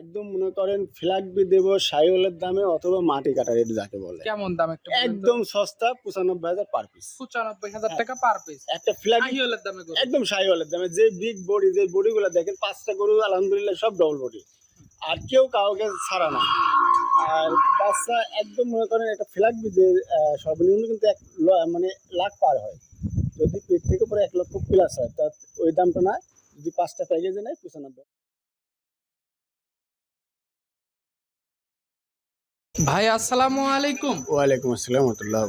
একদম মনে করেন ফ্ল্যাগ বি দেবো সাইওয়ালের দামে অথবা মাটি কাটা রেট যাকে বলে। কেমন দাম একটু একদম সস্তা পঁচানব্বই হাজার পার পিস পঁচানব্বই হাজার টাকা পার পিস একটা ফ্ল্যাগ আহিওলের দামে। একদম সাইওয়ালের দামে। যে বিগ বডি যে বডিগুলো দেখেন পাঁচটা গরু আলহামদুলিল্লাহ সব ডবল বডি আর কেউ কাউকে ছাড়া না। আর বাচ্চা একদম মনে করেন একটা ফ্ল্যাগ বি যে সর্বনিম্ন কিন্তু এক মানে লাখ পার হয়। যদি পেট থেকে পরে এক লক্ষ প্লাস হয় তা ওই দামটা না যদি পাঁচটা প্যাকেজে নেয় পঁচানব্বই ভাই আসসালামু আলাইকুম। ওয়ালাইকুম আসসালাম রহমতুল্লাহ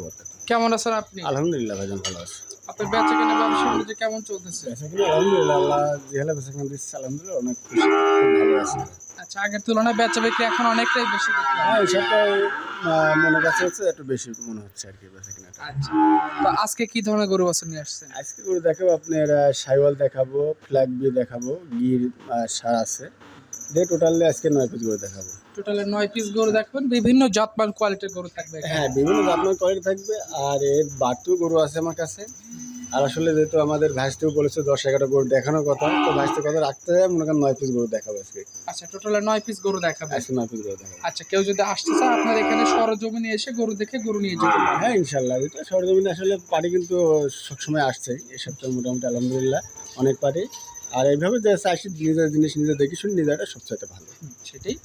কেমন আছেন আপনি? আলহামদুলিল্লাহ ভাইজান ভালো আছে। আপনার বেচা কেনা ব্যবসা বাণিজ্য কেমন চলতেছে? আলহামদুলিল্লাহ আল্লাহ যেহেলা বেচাকেনা দিচ্ছে আলহামদুলিল্লাহ অনেক খুশি ভালো আছে। আচ্ছা আগের তুলনায় বেচা বিক্রি এখন অনেকটাই বেশি হ্যাঁ এই সপ্তাহে আহ, মনে কাছে হচ্ছে একটু বেশি মনে হচ্ছে আর কি বেচাকেনাটা আচ্ছা তো আজকে কি ধরনের গরু বাছুর নিয়ে আসছেন? আজকে গরু দেখাবো আপনার সাইওয়াল দেখাবো ফ্ল্যাগ বি দেখাবো গির সার আছে। দিয়ে টোটালি আজকে নয় পিস করে দেখাবো। টোটালে নয় পিস গরু দেখবেন বিভিন্ন জাতমান কোয়ালিটির গরু থাকবে হ্যাঁ বিভিন্ন জাতমান কোয়ালিটি থাকবে আর এর বাড়তিও গরু আছে আমার কাছে। আর আসলে যেহেতু আমাদের ভাইসতেও বলেছে দশ এগারো গরু দেখানোর কথা তো ভাইসতে কথা রাখতে হয় মনে করেন নয় পিস গরু দেখাবো আজকে। আচ্ছা টোটালে নয় পিস গরু দেখাবে। আজকে নয় পিস গরু দেখাবো। আচ্ছা কেউ যদি আসতে চায় আপনার এখানে সরজমিনে এসে গরু দেখে গরু নিয়ে যেতে পারে হ্যাঁ ইনশাল্লাহ এটা সরজমিনে আসলে পার্টি কিন্তু সবসময় আসছে এই সপ্তাহে মোটামুটি আলহামদুলিল্লাহ অনেক পার্টি আর এইভাবে যে আসি নিজের জিনিস নিজে দেখি শুনি নিজেরটা সবচাইতে ভালো। সেটাই।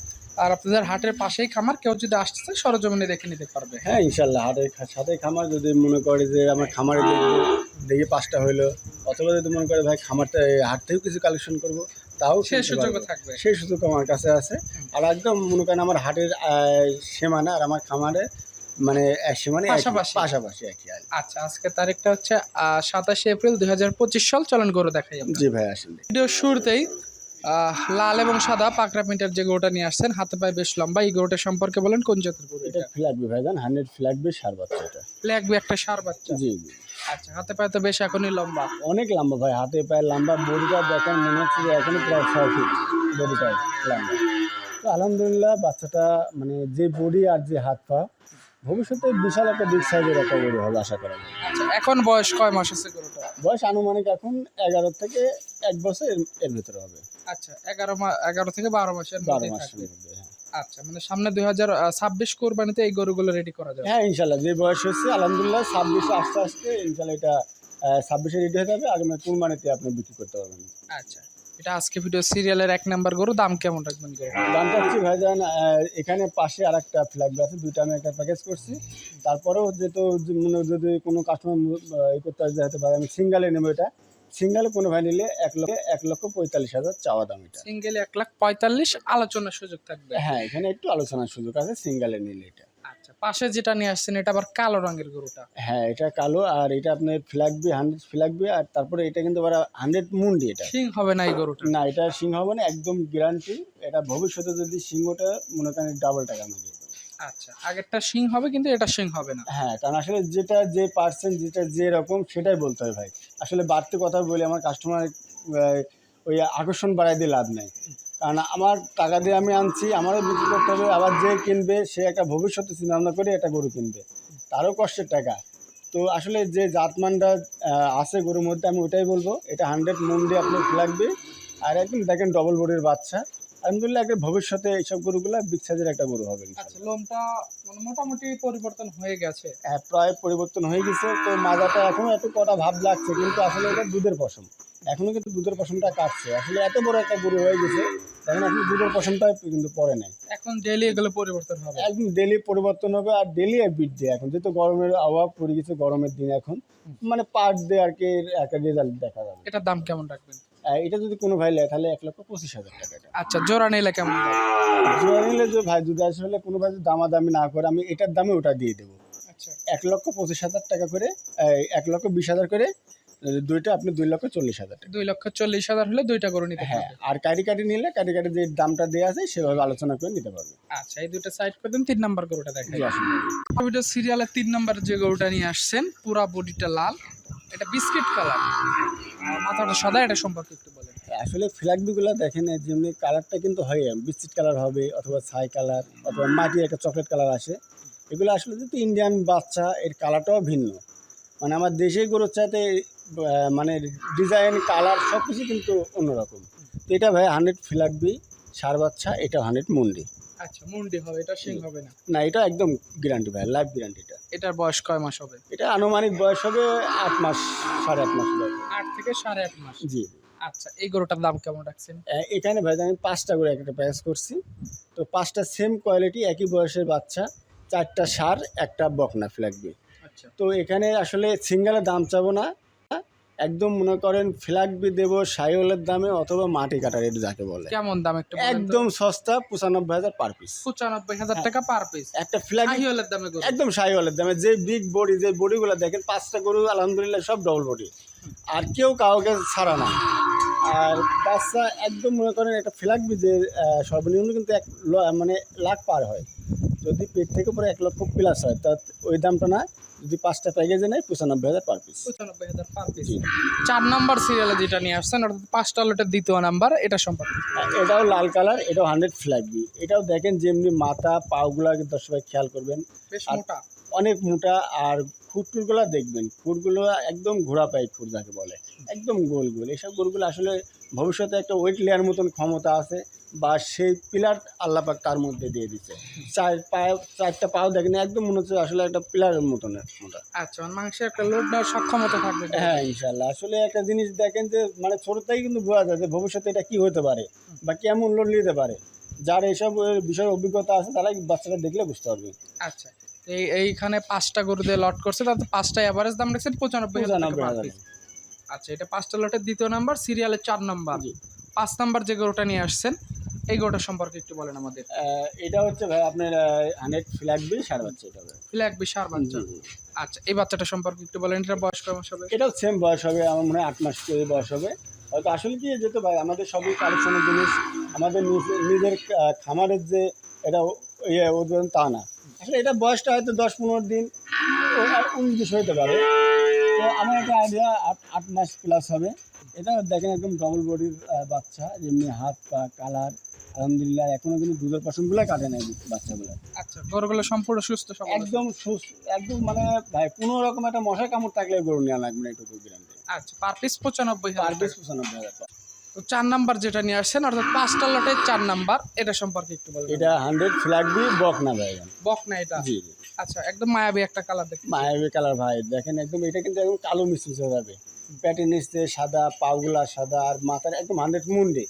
আর আপনাদের হাটের পাশেই খামার কেউ যদি আসতে চায় সরজমিনে দেখে নিতে পারবে। হ্যাঁ ইনশাল্লাহ হাটের সাথে খামার যদি মনে করে যে আমার খামারে দেখি পাঁচটা হইল অথবা যদি মনে করে ভাই খামারটা হাট থেকেও কিছু কালেকশন করব তাও সেই সুযোগও থাকবে। সেই সুযোগ আমার কাছে আছে। আর একদম মনে করেন আমার হাটের সীমানা আর আমার খামারে মানে সীমানে পাশাপাশি। পাশাপাশি একই আর আচ্ছা আজকে তারিখটা হচ্ছে সাতাশে এপ্রিল দুই হাজার পঁচিশ সাল চলন গরু দেখাই জি ভাই ভিডিও শুরুতেই লাল এবং সাদা পাকড়া প্রিন্টার যে গরুটা নিয়ে আসছেন হাতে পায়ে বেশ লম্বা এই গরুটা সম্পর্কে বলেন কোন জাতের গরু এটা ফ্ল্যাগবি ভাইজান হান্ড্রেড ফ্ল্যাগবি সার বাচ্চা এটা। লাগবে একটা সার বাচ্চা। জি জি। আচ্ছা হাতে পায়ে তো বেশ এখনই লম্বা। অনেক লম্বা ভাই হাতে পায়ে লম্বা বডিটা দেখেন মনে হচ্ছে যে এখনই প্রায় ছয় ফিট বডিটা লম্বা। তো আলহামদুলিল্লাহ বাচ্চাটা মানে যে বডি আর যে হাত পা ভবিষ্যতে বিশাল একটা বিগ সাইজের একটা গরু হবে আশা করা যায়। আচ্ছা এখন বয়স কয় মাস আছে গরুটা বয়স আনুমানিক এখন এগারো থেকে এক বছর এর- ভিতরে হবে। আচ্ছা এগারো মাস এগারো থেকে বারো মাসের বারো মাসের মধ্যে হ্যাঁ। আচ্ছা মানে সামনে দুই হাজার ছাব্বিশ কোরবানিতে এই গরুগুলো রেডি করা যাবে। হ্যাঁ ইনশাল্লাহ যে বয়স হচ্ছে আলহামদুলিল্লাহ ছাব্বিশে আস্তে আস্তে ইনশাল্লাহ এটা ছাব্বিশে রেডি হয়ে যাবে। আগামী কুরবানিতে আপনি বিক্রি করতে পারবেন। আচ্ছা এটা আজকে ভিডিও সিরিয়ালের এক নাম্বার গরু দাম কেমন রাখবেন গরু? দামটা হচ্ছে ভাইজান আহ, এখানে পাশে আর একটা ফ্ল্যাগ আছে দুইটা আমি একটা প্যাকেজ করছি। তারপরেও যেহেতু মনে যদি কোনো কাস্টমার এই করতে আসে হতে পারে আমি সিঙ্গালে নেব এটা সিঙ্গালে কোনো ভাই নিলে এক লক্ষ এক লক্ষ পঁয়তাল্লিশ হাজার চাওয়া দাম এটা। সিঙ্গেল এক লাখ পঁয়তাল্লিশ আলোচনার সুযোগ থাকবে। হ্যাঁ এখানে একটু আলোচনার সুযোগ আছে সিঙ্গেলে নিলে এটা। পাশে যেটা নিয়ে আসছেন এটা আবার কালো রঙের গরুটা? হ্যাঁ এটা কালো আর এটা আপনার flag B hundred flag B আর তারপরে এটা কিন্তু আবার হান্ড্রেড মুন্ডি এটা। সিং হবে না এই গরুটা? না এটা সিং হবে না একদম গ্যারান্টি এটা ভবিষ্যতে যদি সিংহটা মনে করেন ডাবল টাকা দিয়ে আচ্ছা আগেরটা সিং হবে কিন্তু এটা সিং হবে না। হ্যাঁ কারণ আসলে যেটা যে পার্সেন্ট যেটা যে রকম সেটাই বলতে হয় ভাই। আসলে বাড়তি কথা বলে আমার কাস্টমার ওই আকর্ষণ বাড়াই দিয়ে লাভ নেই। কারণ আমার টাকা দিয়ে আমি আনছি আমারও বিক্রি করতে হবে আবার যে কিনবে সে একটা ভবিষ্যতে চিন্তা ভাবনা করে একটা গরু কিনবে। তারও কষ্টের টাকা। তো আসলে যে জাতমানটা আছে গরুর মধ্যে আমি ওটাই বলব। এটা হান্ড্রেড মন দিয়ে আপনি লাগবে আর একদম দেখেন ডবল বডির বাচ্চা। আলহামদুলিল্লাহ একটা ভবিষ্যতে এইসব গরুগুলো বিগ সাইজের একটা গরু হবে। আচ্ছা লোমটা মানে মোটামুটি পরিবর্তন হয়ে গেছে? হ্যাঁ, প্রায় পরিবর্তন হয়ে গেছে। তো মাজাটা এখনও একটু কটা ভাব লাগছে কিন্তু আসলে এটা দুধের পশম। এখনও কিন্তু দুধের পশমটা কাটছে। আসলে এত বড় একটা গরু হয়ে গেছে এখন এখন দুধের পশমটা কিন্তু পরে নাই। এখন ডেলি এগুলো পরিবর্তন হবে। একদম ডেলি পরিবর্তন হবে আর ডেলি বিট দিয়ে এখন। যেহেতু গরমের আবহাওয়া পড়ে গেছে গরমের দিন এখন মানে পাট দিয়ে আর কি একটা রেজাল্ট দেখা যাবে। এটার দাম কেমন রাখবেন? এটা যদি কোনো ভাই নেয় তাহলে এক লক্ষ পঁচিশ হাজার টাকা আচ্ছা জোড়া নিলে কেমন জোড়া নিলে যে ভাই যদি আসলে কোনো ভাই যদি দামাদামি না করে আমি এটার দামে ওটা দিয়ে দেবো। আচ্ছা। এক লক্ষ পঁচিশ হাজার টাকা করে এক লক্ষ বিশ হাজার করে দুইটা আপনি দুই লক্ষ চল্লিশ হাজার টাকা। দুই লক্ষ চল্লিশ হাজার হলে দুইটা গরু নিতে হ্যাঁ আর কাটি কাটি নিলে কাটি কাটি যে দামটা দেওয়া আছে সেভাবে আলোচনা করে নিতে পারবে। আচ্ছা এই দুটো সাইড করে দিন তিন নাম্বার গরুটা আসুন। ভিডিও সিরিয়ালের তিন নাম্বার যে গরুটা নিয়ে আসছেন পুরা বডিটা লাল এটা বিস্কিট কালার মাথাটা সাদা এটা সম্পর্কে একটু বলেন। আসলে ফ্ল্যাগবিগুলো দেখেন যেমনি কালারটা কিন্তু হয় বিস্কিট কালার হবে অথবা ছাই কালার অথবা মাটি একটা চকলেট কালার আসে। এগুলো আসলে যেহেতু ইন্ডিয়ান বাচ্চা এর কালারটাও ভিন্ন। মানে আমার দেশে গরুর চাইতে মানে ডিজাইন কালার সব কিছু কিন্তু অন্যরকম। তো এটা ভাই হান্ড্রেড ফ্ল্যাগবি সার বাচ্চা এটা হান্ড্রেড মুন্ডি। আচ্ছা মুন্ডি হবে এটা সিং হবে না? না এটা একদম গ্যারান্টি ভাই লাইফ গ্যারান্টিটা এটার বয়স কয় মাস হবে? এটা আনুমানিক বয়স হবে আট মাস সাড়ে আট মাস হবে। আট থেকে সাড়ে আট মাস? জি। আচ্ছা এই গরুটার দাম কেমন রাখছেন? এখানে ভাই আমি পাঁচটা করে একটা প্যাকেজ করছি। তো পাঁচটা সেম কোয়ালিটি একই বয়সের বাচ্চা চারটা সার একটা বকনা ফ্ল্যাগবি আচ্ছা। তো এখানে আসলে সিঙ্গেলের দাম চাবো না একদম মনে করেন ফ্ল্যাগবি দেবো সাইওলের দামে অথবা মাটি কাটা রেট যাকে বলে। কেমন দাম একটু একদম সস্তা পঁচানব্বই হাজার পার পিস পঁচানব্বই হাজার টাকা পার পিস একটা ফ্ল্যাগ আহিওলের দামে একদম সাইওয়ালের দামে যে বিগ বডি যে বডিগুলো দেখেন পাঁচটা গরু আলহামদুলিল্লাহ সব ডবল বডি আর কেউ কাউকে ছাড়া না। আর বাচ্চা একদম মনে করেন একটা ফ্ল্যাগবি যে সর্বনিম্ন কিন্তু এক মানে লাখ পার হয়। যদি পেট থেকে পরে এক লক্ষ প্লাস হয় তা ওই দামটা না যদি পাঁচটা প্যাকেজে নেয় পঁচানব্বই হাজার পার পিস পঁচানব্বই হাজার পার পিস চার নাম্বার সিরিয়ালে যেটা নিয়ে আসছেন অর্থাৎ পাঁচটা লোটের দ্বিতীয় নাম্বার এটা সম্পর্কে। এটাও লাল কালার এটাও হান্ড্রেড ফ্ল্যাগবি এটাও দেখেন যেমনি মাথা পাগুলা কিন্তু সবাই খেয়াল করবেন। বেশ মোটা। অনেক মোটা আর খুঁটটুরগুলো দেখবেন খুঁটগুলো একদম ঘোরা পাই খুঁট যাকে বলে একদম গোল গোল। এইসব গরুগুলো আসলে ভবিষ্যতে একটা ওয়েট লেয়ার মতন ক্ষমতা আছে। বা সেই পিলার আল্লাপাক তার মধ্যে দিয়ে দিচ্ছে চার পায়ে চারটা পাও দেখেন একদম মনে হচ্ছে আসলে একটা পিলারের মতন আচ্ছা মানে মাংসের একটা লোড নেওয়ার সক্ষমতা থাকবে। হ্যাঁ ইনশাল্লাহ আসলে একটা জিনিস দেখেন যে মানে ছোটোতেই কিন্তু বোঝা যায় যে ভবিষ্যতে এটা কি হতে পারে বা কেমন লোড নিতে পারে। যার এইসব বিষয়ের অভিজ্ঞতা আছে তারা বাচ্চাটা দেখলে বুঝতে পারবে। আচ্ছা এই এইখানে পাঁচটা গরু দিয়ে লট করছে তাতে পাঁচটা অ্যাভারেজ দাম রেখেছেন পঁচানব্বই আচ্ছা এটা পাঁচটা লটের দ্বিতীয় নাম্বার সিরিয়ালের চার নাম্বার পাঁচ নাম্বার যে গরুটা নিয়ে আসছেন এই গরুটা সম্পর্কে একটু বলেন আমাদের। এটা হচ্ছে ভাই আপনার হান্ড্রেড ফ্ল্যাগ বিল সার বাচ্চা এটা হবে ফ্ল্যাগ বিশার বাচ্চা। জি, জি। আচ্ছা এই বাচ্চাটা সম্পর্কে একটু বলেন এটা বয়স কয় মাস হবে? এটাও সেম বয়স হবে আমার মনে হয় আট মাস করে বয়স হবে। হয়তো আসলে কি যেতে ভাই আমাদের সবই কালেকশনের জিনিস আমাদের নিজ- নিজের খামারের যে এটা ইয়ে ওজন তা না। আসলে এটা বয়সটা হয়তো দশ পনেরো দিন বিশ হতে পারে। তো আমার একটা আইডিয়া আট আট মাস প্লাস হবে। এটা দেখেন একদম ডবল বডির বাচ্চা যেমনি হাত পা কালার আলহামদুলিল্লাহ এখনও কিন্তু দুধের পশমগুলো কাটে নাই বাচ্চাগুলো। আচ্ছা গরুগুলো সম্পূর্ণ সুস্থ একদম সুস্থ একদম মানে ভাই কোনো রকম একটা মশা কামড় থাকলে গরু নেওয়া লাগবে না একটু গ্যারান্টি আচ্ছা পার পিস পঁচানব্বই পার পিস পঁচানব্বই হাজার তো চার নাম্বার যেটা নিয়ে আসছেন অর্থাৎ পাঁচটা লটের চার নাম্বার এটা সম্পর্কে একটু বলেন এটা হান্ড্রেড ফ্ল্যাগ দিয়ে বক না ভাই। বক না এটা? জি আচ্ছা একদম মায়াবী একটা কালার দেখতে মায়াবী কালার ভাই দেখেন একদম এটা কিন্তু একদম কালো মিশ্রিত হয়ে যাবে প্যাটের নিচে সাদা পাগুলা সাদা আর মাথার একদম হান্ড্রেড মুন্ডে।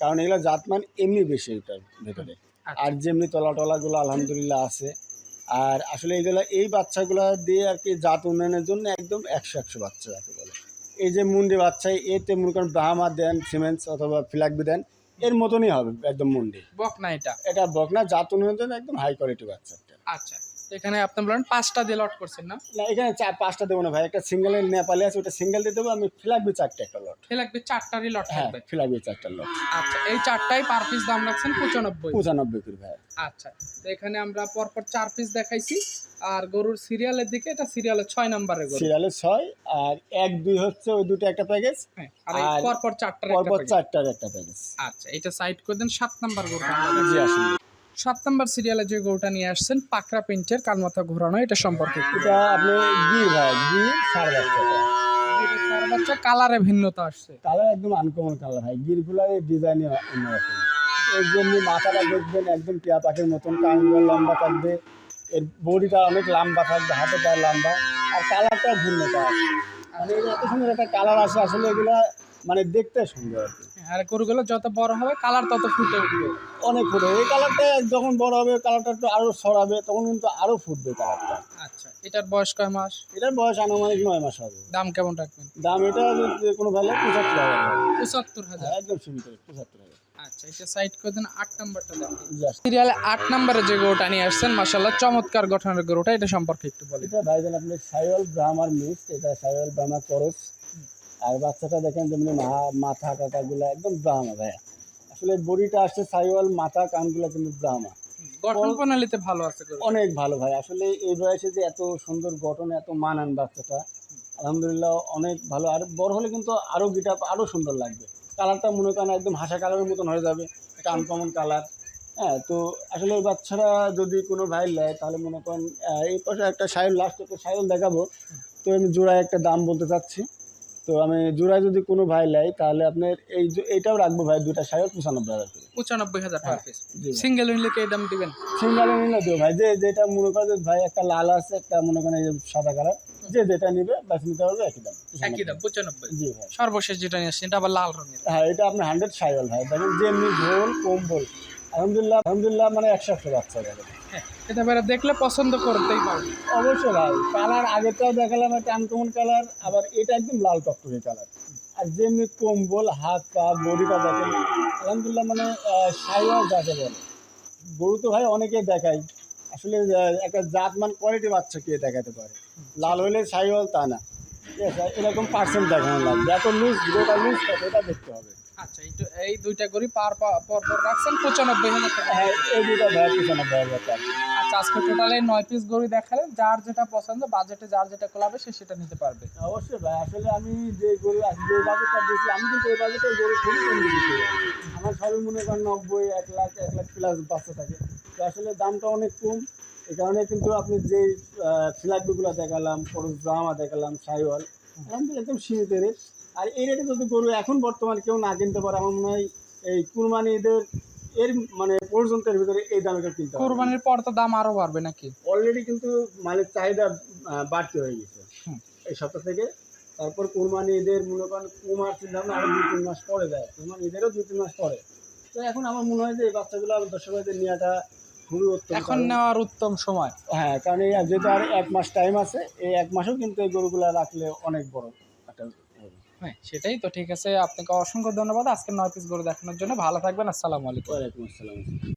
কারণ এগুলো জাতমান এমনি বেশি এটার ভেতরে। আচ্ছা। আর যেমনি তলা টলাগুলো আলহামদুলিল্লাহ আছে। আর আসলে এইগুলো এই বাচ্চাগুলো দিয়ে আর কি জাত উন্নয়নের জন্য একদম একশো একশো বাচ্চা যাকে বলে। এই যে মুন্ডি বাচ্চা এতে মনে করেন ব্রাহ্মা দেন সিমেন্টস অথবা ফ্ল্যাগবি দেন এর মতনই হবে একদম মুন্ডি। বক না এটা? এটা বকনা জাত উন্নয়নের জন্য একদম হাই কোয়ালিটি বাচ্চা আচ্ছা। এখানে আপনি বলেন পাঁচটা দিয়ে লট করছেন না? না এখানে চার পাঁচটা দেবো না ভাই। একটা সিঙ্গেলের নেপালে আছে ওটা সিঙ্গেল দিয়ে দেবো আমি ফ্ল্যাগবি চারটা একটা লট। সে লাগবে চারটারই লট হ্যাঁ ফ্ল্যাগবি চারটা লট। আচ্ছা এই চারটাই পার পিস দাম রাখছেন পঁচানব্বই? পঁচানব্বই করে ভাই। আচ্ছা তো এখানে আমরা পরপর চার পিস দেখাইছি। আর গরুর সিরিয়ালের দিকে এটা সিরিয়ালের ছয় নাম্বারের গরু। সিরিয়ালে ছয় আর এক দুই হচ্ছে ওই দুটো একটা প্যাকেজ হ্যাঁ আর পরপর চারটার পরপর। চারটার একটা প্যাকেজ আচ্ছা এটা সাইড করে দেন সাত নাম্বার গরুটা। জি আসলে সাত নাম্বার সিরিয়ালে যে গরুটা নিয়ে আসছেন পাকড়া প্রিন্টের কান মাথা ঘোরানো এটা সম্পর্কে এটা আপনি ভাই বাচ্চাটা বাচ্চা। কালারে ভিন্নতা আসছে। কালার একদম আনকমন কালার ভাই গিরগুলার ডিজাইনই অন্যরকম। এর জন্য মাথাটা দেখবেন একদম টিয়া পাখির মতন কানগুলো লম্বা থাকবে। এর বডিটা অনেক লম্বা থাকবে হাতে পায়ে লম্বা। আর কালারটা ভিন্নতা আছে। মানে এত সুন্দর একটা কালার আসে আসলে এগুলা মানে দেখতে সুন্দর আর কি। আর গরুগুলো যত বড় হবে কালার তত ফুটে উঠবে। অনেক ফুটে এই কালারটা যখন বড় হবে কালারটা একটু আরও সরাবে তখন কিন্তু আরও ফুটবে কালারটা আচ্ছা এটার বয়স কয় মাস? এটার বয়স আনুমানিক নয় মাস হবে। দাম কেমন রাখবেন? দাম এটা কোনো ভালো পঁচাত্তর হাজার পঁচাত্তর হাজার? একদম সীমিত পঁচাত্তর হাজার। আচ্ছা এটা সাইড করে দেন আট নাম্বারটা দেখেন সিরিয়ালে আট নাম্বারে যে গরুটা নিয়ে আসছেন মাসাল্লাহ চমৎকার গঠনের গরুটা এটা সম্পর্কে একটু বলেন। এটা ভাইজান আপনি সাইওয়াল ব্রাহ্মার মিক্স এটা সাইওয়াল ব্রাহ্মা করস আর বাচ্চাটা দেখেন যেমনি মাথা টাকাগুলো একদম ব্রাহ্মা ভাইয়া। আসলে বডিটা আসছে সাইওয়াল মাথা কানগুলো কিন্তু ব্রাহ্মা গঠন প্রণালীতে ভালো আছে অনেক ভালো ভাই। আসলে এই বয়সে যে এত সুন্দর গঠন এত মানান বাচ্চাটা আলহামদুলিল্লাহ অনেক ভালো। আর বড় হলে কিন্তু আরও গিটা আরও সুন্দর লাগবে। কালারটা মনে করেন একদম হাসা কালারের মতন হয়ে যাবে একটা আনকমন কালার হ্যাঁ তো আসলে ওই বাচ্চারা যদি কোনো ভাই নেয় তাহলে মনে করেন এই পাশে একটা সাইল লাস্ট একটা সাইল দেখাবো। তো আমি জোড়ায় একটা দাম বলতে চাচ্ছি। তো আমি জোড়ায় যদি কোনো ভাই নেয় তাহলে আপনার এই এইটাও রাখব ভাই দুটা সাইজ পঁচানব্বই হাজার করে। পঁচানব্বই হাজার টাকা। সিঙ্গেল নিলে কি দাম দিবেন? সিঙ্গালে নিলে দেবো ভাই যে যেটা মনে করেন ভাই একটা লাল আছে একটা মনে করেন এই সাদা কালার যে যেটা নিবে বাস নিতে পারবে একই দাম একই দাম পঁচানব্বই। জি ভাই। সর্বশেষ যেটা নিয়ে আসছেন এটা আবার লাল রঙের। হ্যাঁ এটা আপনার হান্ড্রেড সাইওয়াল ভাই দেখেন যে এমনি ঝোল কম্বল আলহামদুলিল্লাহ আলহামদুলিল্লাহ মানে একশো একশো বাচ্চা হ্যাঁ এটা এবারে দেখলে পছন্দ করতেই পারবে অবশ্যই ভাই কালার আগেরটাও দেখালাম একটা আনকমন কালার আবার এটা একদম লাল টকটকে কালার আর যেমনি কম্বল হাত পা বডিটা দেখেন আলহামদুলিল্লাহ মানে সাইওয়াল যাকে বলে। গরু তো ভাই অনেকেই দেখায়। আসলে একটা জাতমান কোয়ালিটি বাচ্চা কে দেখাতে পারে? লাল হলে সাইওয়াল তা না। ঠিক আছে এরকম পার্সেন্ট দেখানো লাগবে। এত লুজ গোটা লুজ এটা দেখতে হবে। আচ্ছা এই- এই দুইটা করি পার পর পর রাখছেন পঁচানব্বই হাজার টাকা। হ্যাঁ এই দুটো ভাই পিছনে ভাই টাকা। আচ্ছা আজকে টোটালে নয় পিস গরু দেখালেন যার যেটা পছন্দ বাজেটে যার যেটা কোলাবে সে সেটা নিতে পারবে। অবশ্যই ভাই আসলে আমি যে গরু যে বাজেটটা দিয়েছি আমি কিন্তু এই বাজেটে গরু খুবই কম দিয়েছি। আমার সবই মনে করেন নব্বই এক লাখ এক লাখ প্লাস বাচ্চা থাকে। তো আসলে দামটা অনেক কম এই কারণে কিন্তু আপনি যে ফ্ল্যাগগুলো দেখালাম পরশ জামা দেখালাম সাইওয়াল একদম সীমিত রেট। আর এই রেটে যদি গরু এখন বর্তমানে কেউ না কিনতে পারে আমার মনে হয় এই কুরবানি ঈদের এর মানে পর্যন্তের ভিতরে এই দামে কেউ কিনতে পারবে না। পর তো দাম আরও বাড়বে নাকি? অলরেডি কিন্তু মালের চাহিদা বাড়তে হয়ে গেছে। এই সপ্তাহ থেকে তারপর কোরবানি ঈদের মনে করেন কুমার চিন্তা ভাবনা আরও দুই তিন মাস পরে দেয় কোরবানি ঈদেরও দুই তিন মাস পরে। তো এখন আমার মনে হয় যে এই বাচ্চাগুলো দর্শক ভাইদের নেওয়াটা খুবই উত্তম। এখন নেওয়ার উত্তম সময়। হ্যাঁ কারণ এই যেহেতু আর এক মাস টাইম আছে এই এক মাসেও কিন্তু এই গরুগুলো রাখলে অনেক বড়। হ্যাঁ সেটাই তো, ঠিক আছে। আপনাকে অসংখ্য ধন্যবাদ। আজকে নয় পিস গরু দেখানোর জন্য। ভালো থাকবেন। আসসালামু আলাইকুম। ওয়ালাইকুম আসসালাম।